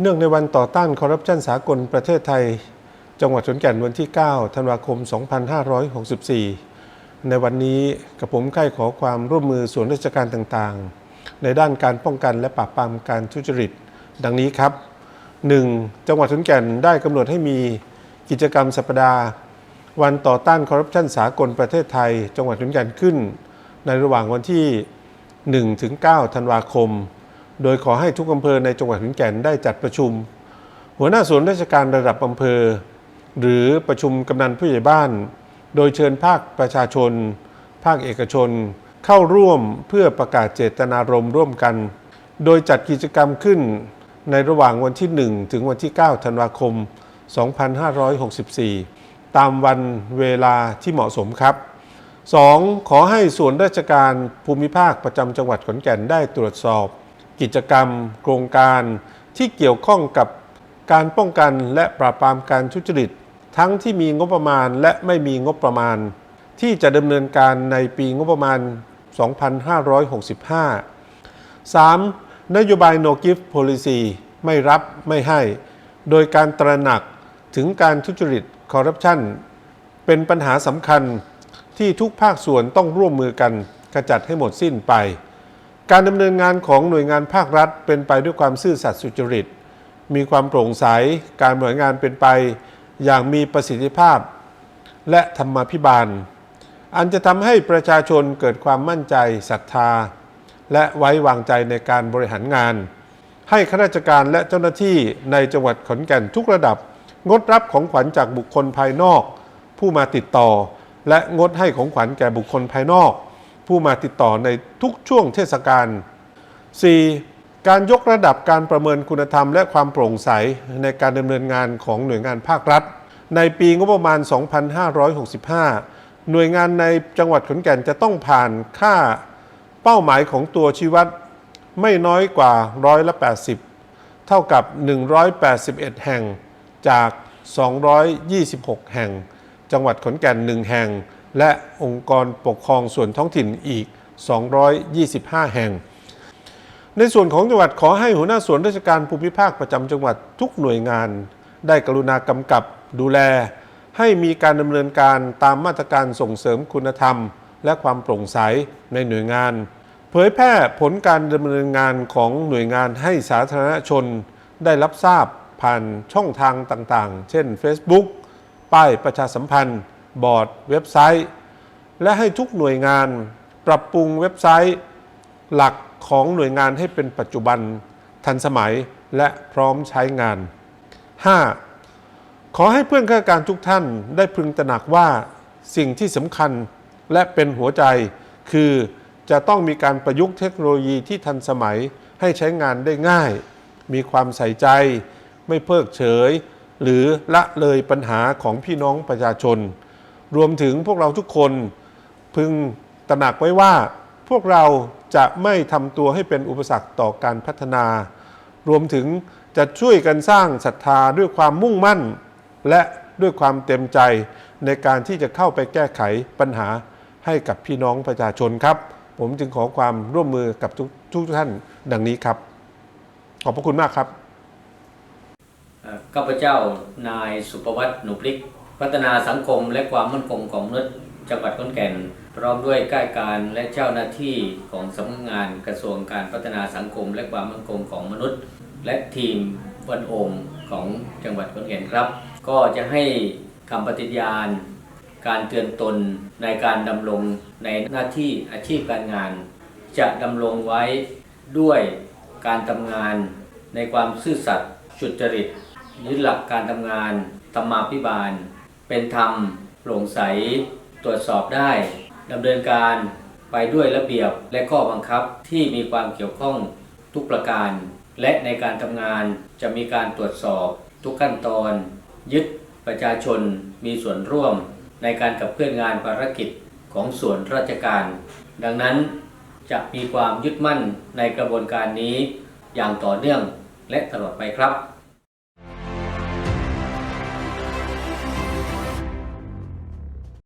เนื่องในวันต่อต้านคอร์รัปชันสากลประเทศไทย จังหวัดขอนแก่นวันที่ 9 ธันวาคม 2564 ในวันนี้กับผมใกล้ขอความร่วมมือส่วนราชการต่างๆ ในด้านการป้องกันและปราบปรามการทุจริต ดังนี้ครับ 1. จังหวัดขอนแก่นได้กำหนดให้มีกิจกรรมสัปดาห์ วันต่อต้านคอร์รัปชันสากลประเทศไทย จังหวัดขอนแก่นขึ้น ในระหว่างวันที่ 1-9 ธันวาคม โดยขอให้ทุกอำเภอในจังหวัดขอนแก่นได้จัดประชุม หัวหน้าส่วนราชการระดับอำเภอ หรือประชุมกำนันผู้ใหญ่บ้าน โดยเชิญภาคประชาชน ภาคเอกชน เข้าร่วมเพื่อประกาศเจตนารมณ์ร่วมกัน โดยจัดกิจกรรมขึ้นในระหว่างวันที่ 1 ถึงวันที่ 9 ธันวาคม 2564 ตามวันเวลาที่เหมาะสมครับ 2. ขอให้ส่วนราชการภูมิภาคประจำจังหวัดขอนแก่นได้ตรวจสอบ กิจกรรม โครงการที่เกี่ยวข้องกับการป้องกันและปราบปรามการทุจริต ทั้งที่มีงบประมาณและไม่มีงบประมาณ ที่จะดำเนินการในปีงบประมาณ 2565 3. นโยบาย no gift policy ไม่รับไม่ให้ โดยการตระหนักถึงการทุจริตคอร์รัปชันเป็นปัญหาสำคัญที่ทุกภาคส่วนต้องร่วมมือกันขจัดให้หมดสิ้นไป การดำเนินงานของหน่วยงานภาครัฐ เป็นไปด้วยความซื่อสัตย์สุจริต มีความโปร่งใส การบริหารงานเป็นไป อย่างมีประสิทธิภาพ และธรรมาภิบาล อันจะทำให้ประชาชนเกิดความมั่นใจศรัทธา และไว้วางใจในการบริหารงาน ให้ข้าราชการและเจ้าหน้าที่ในจังหวัดขอนแก่นทุกระดับ งดรับของขวัญจากบุคคลภายนอก ผู้มาติดต่อ และงดให้ของขวัญแก่บุคคลภายนอก ผู้มาติดต่อในทุกช่วงเทศกาล 4. การยกระดับการประเมินคุณธรรมและความโปร่งใสในการดำเนินงานของหน่วยงานภาครัฐ ในปีงบประมาณ 2565 หน่วยงานในจังหวัดขอนแก่นจะต้องผ่านค่าเป้าหมายของตัวชี้วัดไม่น้อยกว่าร้อยละ80 เท่ากับ 181 แห่งจาก 226 แห่ง จังหวัดขอนแก่น 1 แห่ง และองค์กรปกครองส่วนท้องถิ่นอีก 225 แห่ง ในส่วนของจังหวัดขอให้หัวหน้าส่วนราชการภูมิภาคประจำจังหวัดทุกหน่วยงาน ได้กรุณากำกับดูแล ให้มีการดำเนินการตามมาตรการส่งเสริมคุณธรรม และความโปร่งใสในหน่วยงาน เผยแพร่ผลการดำเนินงานของหน่วยงานให้สาธารณชน ได้รับทราบผ่านช่องทางต่างๆ เช่น Facebook ป้ายประชาสัมพันธ์ บอร์ดเว็บไซต์ และให้ทุกหน่วยงานปรับปรุงเว็บไซต์หลักของหน่วยงานให้เป็นปัจจุบันทันสมัยและพร้อมใช้งาน 5. ขอให้เพื่อนข้าราชการทุกท่านได้พึงตระหนักว่าสิ่งที่สำคัญและเป็นหัวใจ คือจะต้องมีการประยุกต์เทคโนโลยีที่ทันสมัยให้ใช้งานได้ง่าย มีความใส่ใจ ไม่เพิกเฉย หรือละเลยปัญหาของพี่น้องประชาชน รวมถึงพวกเราทุกคนพึงตระหนักไว้ว่า พวกเราจะไม่ทำตัวให้เป็นอุปสรรคต่อการพัฒนา รวมถึงจะช่วยกันสร้างศรัทธาด้วยความมุ่งมั่น และด้วยความเต็มใจในการที่จะเข้าไปแก้ไขปัญหาให้กับพี่น้องประชาชนครับ ผมจึงขอความร่วมมือกับทุกทุกท่านดังนี้ครับ ขอบพระคุณมากครับข้าพเจ้านายสุประวัติหนุพลิก พัฒนาสังคมและความมั่นคงของมนุษย์จังหวัดขอนแก่น พร้อมด้วยก้ายการและเจ้าหน้าที่ของสำนักงานกระทรวงการพัฒนาสังคมและความมั่นคงของมนุษย์ และทีมวันโอมของจังหวัดขอนแก่นครับ ก็จะให้คำปฏิญาณ การเตือนตนในการดำรงในหน้าที่อาชีพการงาน จะดำรงไว้ด้วยการทำงานในความซื่อสัตย์สุจริตยึดหลักการทำงานธรรมาภิบาล เป็นธรรมโปร่งใส ตรวจสอบได้ดำเนินการไปด้วยระเบียบและข้อบังคับที่มีความเกี่ยวข้องทุกประการ และในการทำงานจะมีการตรวจสอบทุกขั้นตอน ยึดประชาชนมีส่วนร่วมในการขับเคลื่อนงานภารกิจของส่วนราชการ ดังนั้นจะมีความยึดมั่นในกระบวนการนี้อย่างต่อเนื่องและตลอดไปครับ